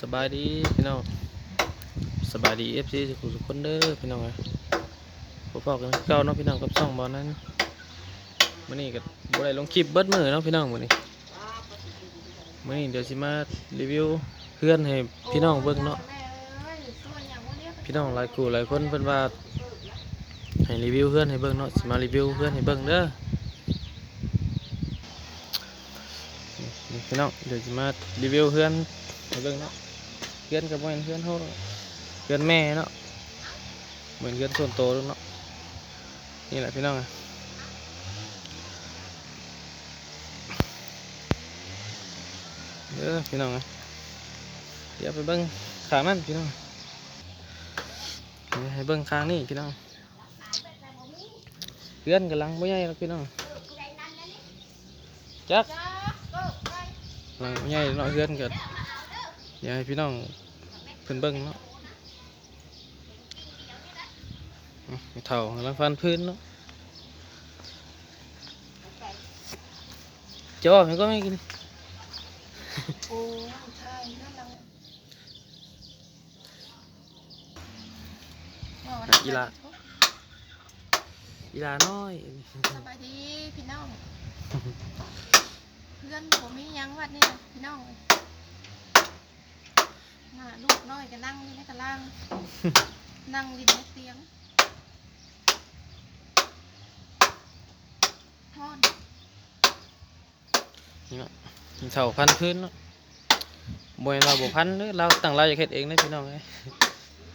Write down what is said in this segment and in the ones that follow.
สบายดีพี่น้องสบายดีเอฟซีทุกทุกคนเด้อพี่น้องเอ้ยพวกพ่อกันเก่าเนาะพี่น้องกับช่องบอลนั้นมื้อนี้ก็บ่ได้ลงคลิปเบิดมือเนาะพี่น้องมื้อนี้มื้อนี้เดี๋ยวสิมารีวิวเพื่อนให้พี่น้องเบิ่งเนาะพี่น้องหลายคู่หลายคนเพิ่นว่าให้รีวิวเพื่อนให้เบิ่งเนาะสิมารีวิวเพื่อนให้เบิ่งเด้อพี่น้องเดี๋ยวสิมารีวิวเพื่อนให้เบิ่งเนาะ เพื่อนกับเหมือนเพื่อนเขาเนาเพื่อนแม่เนาะเหมือนเพื่อนส่วนโตวเนาะนี่แหละพี่น้องอะเด้อพี่น้องเดี๋ยวไปเบิ้งขางนั่นพี่น้องให้เบิ้งข้างนี่พี่น้องเพื่อนกำลังไม่ใหญ่แล้วพี่น้องจักลังไม่ใหญ่เนาะเพื่อนกิด อยากให้พี่น้องเพิ่นเบิ่งเนาะอืมไม่เท่ากำลังฟันพื้นเนาะจะบอกมันก็ไม่กินโอ้ใช่นั่นเราอีลาอีลาน้อยสบายดีพี่น้องเพื่อนผมมีหยังวัดนี่นะพี่น้อง น่ะลูกน้อยก็นั่งอยู่ในกระล่าง นั่งริมในเตียงทอดนี่เนาะมีเท่าพันพื้นเนาะมวยเราบ่พันเด้อเราตั้งเราอยากเฮ็ดเองเด้อพี่น้องเอ้ย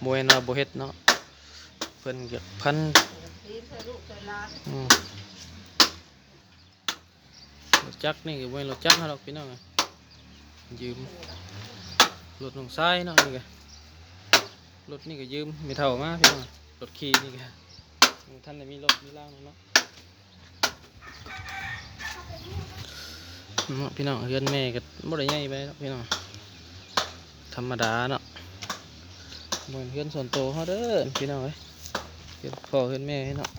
มวยเราบ่เฮ็ดเนาะเพิ่นอยากพันอืมรถจักรนี่ก็บ่แม่นรถจักรเฮาดอกพี่น้องเอ้ยยืม รถน้องชายเนาะนี่ก็รถนี่ก็ยืมไม่เท่ามาพี่น้องรถขี่นี่ก็ท่านได้มีรถมีล่างเนาะเนาะพี่น้องเฮือนแม่ก็บ่ได้ใหญ่ไปเนาะพี่น้องธรรมดาเนาะบ่นเฮือนส่วนโตเฮาเด้อพี่น้องเอ้ยเฮือนพ่อเฮือนแม่เนาะ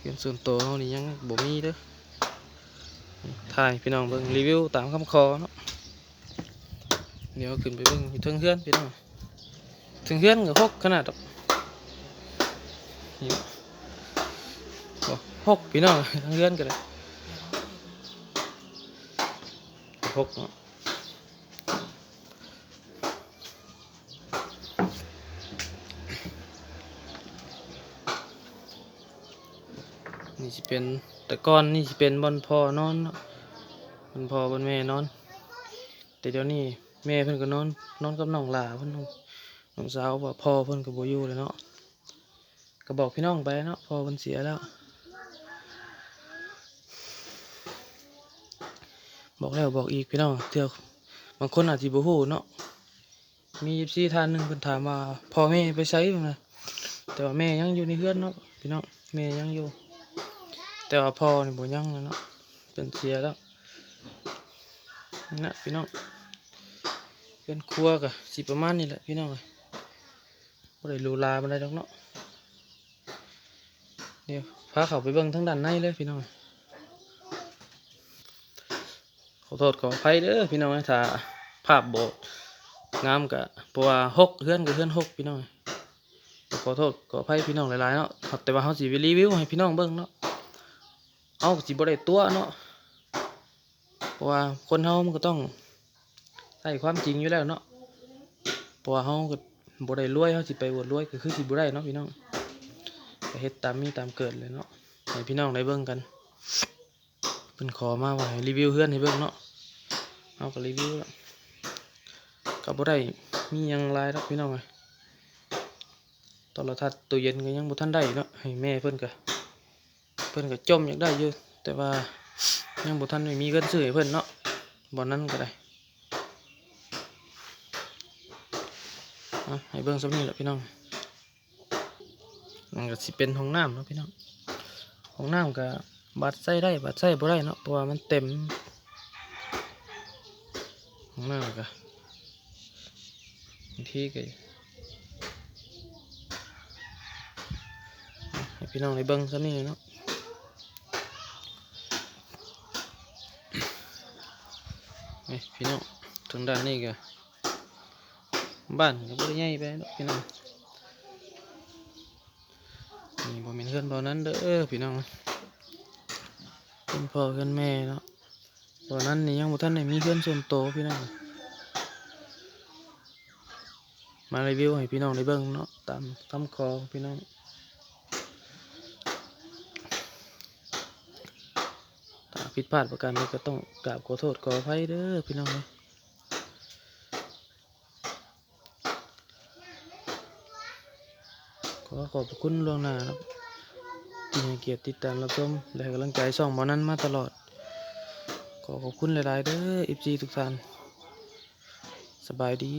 เฮือนส่วนโตเฮานี่ยังบ่มีเด้อถ่ายพี่น้องเบิ่งรีวิวตามคำขอเนาะ เดี๋ยวขึ้นไปเบิ่งอยู่เทิงเฮือนพี่น้องเทิงเฮือนก็หกขนาดดอกนี่หกพี่น้องเทิงเฮือนก็ได้พกเนาะนี่สิเป็นแต่ก่อนนี่สิเป็นบอนพ่อนอนบอนพ่อบอนแม่นอน แต่เดี๋ยวนี้ แม่เพิ่นก็นอนนอนกับน้องหลาเพิ่นน้องน้องสาวว่าพ่อเพิ่นก็บ่อยู่เลยเนาะก็บอกพี่น้องไปเนาะพ่อเพิ่นเสียแล้ว บอกแล้วบอกอีกพี่น้องเที่ยวบางคนอาจจะบ่ฮู้เนาะมีซีท่านหนึ่งเพิ่นถามว่าพ่อแม่ไปไสเพิ่นะแต่ว่าแม่ยังอยู่ในเฮือนเนาะพี่น้องแม่ยังอยู่ แต่ว่าพ่อนี่บ่ยังแล้วเนาะเป็นเสียแล้วน่ะพี่น้อง อนครัวก็สิประมาณนี้แหละพี่น้องเอ้ยบ่ได้หรูหราบ่ได้ดอกเนาะเดี๋ยวพาเขาไปเบิ่งทางด้านในเลยพี่น้องขอโทษขออภัยเด้อพี่น้องนะถ้าภาพโบงามกะเพราะว่าหกเฮือนกับเฮือนหกพี่น้องขอโทษขออภัยพี่น้องหลายๆเนาะแต่ว่าเขาสิรีวิวให้พี่น้องเบิ่งเนาะเอาสิบ่ได้ตัวเนาะเพราะว่าคนเฮามันก็ต้อง ใส่ความจริงอยู่แล้วเนาะเพราะว่าเฮาก็บ่ได้รวยเฮาสิไปอวดรวยก็คือสิบ่ได้เนาะพี่น้องก็เฮ็ดตามมีตามเกิดเลยเนาะให้พี่น้องได้เบิ่งกันเพิ่นขอมาว่าให้รีวิวเฮือนให้เบิ่งเนาะเอาก็รีวิวแล้วก็บ่ได้มีหยังหลายดอกพี่น้องเอ้ยโทรทัศน์ตู้เย็นก็ยังบ่ทันได้เนาะให้แม่เพิ่นก็เพิ่นก็จมอยากได้อยู่แต่ว่ายังบ่ทันได้มีเงินซื้อให้เพิ่นเนาะบ่นั้นก็ได้ ให้เบิ่งซำนี้แหละพี่น้องมันก็สิเป็นห้องน้ำเนาะพี่น้องห้องน้ำก็บัตรใส่ได้บัตรใส่บ่ได้เนาะเพราะว่ามันเต็มของน้าก็ที่ก็ให้พี่น้องได้เบิ่งซะนี่เนาะพี่น้องทางด้านนี้ก็ บ้านก็บ่ได้ใหญ่ไปพี่น้องนี่บ่แม่นเฮือนบ่นั้นเด้อพี่น้องเพิ่นพ่อเพิ่นแม่เนาะบ่นั้นนี่ยังบ่ทันได้มีเฮือนส่วนโตพี่น้องมารีวิวให้พี่น้องได้เบิ่งเนาะตามคำขอขอพี่น้องถ้าผิดพลาดประการใดก็ต้องกราบขอโทษขออภัยเด้อพี่น้องเอ้ย ขอขอบคุณล่วงหน้าครับที่ให้เกียรติติดตามรับชมและกำลังใจส่องหมอนั้นมาตลอด ขอขอบคุณหลาย ๆ เด้อ FC ทุกท่าน สบายดี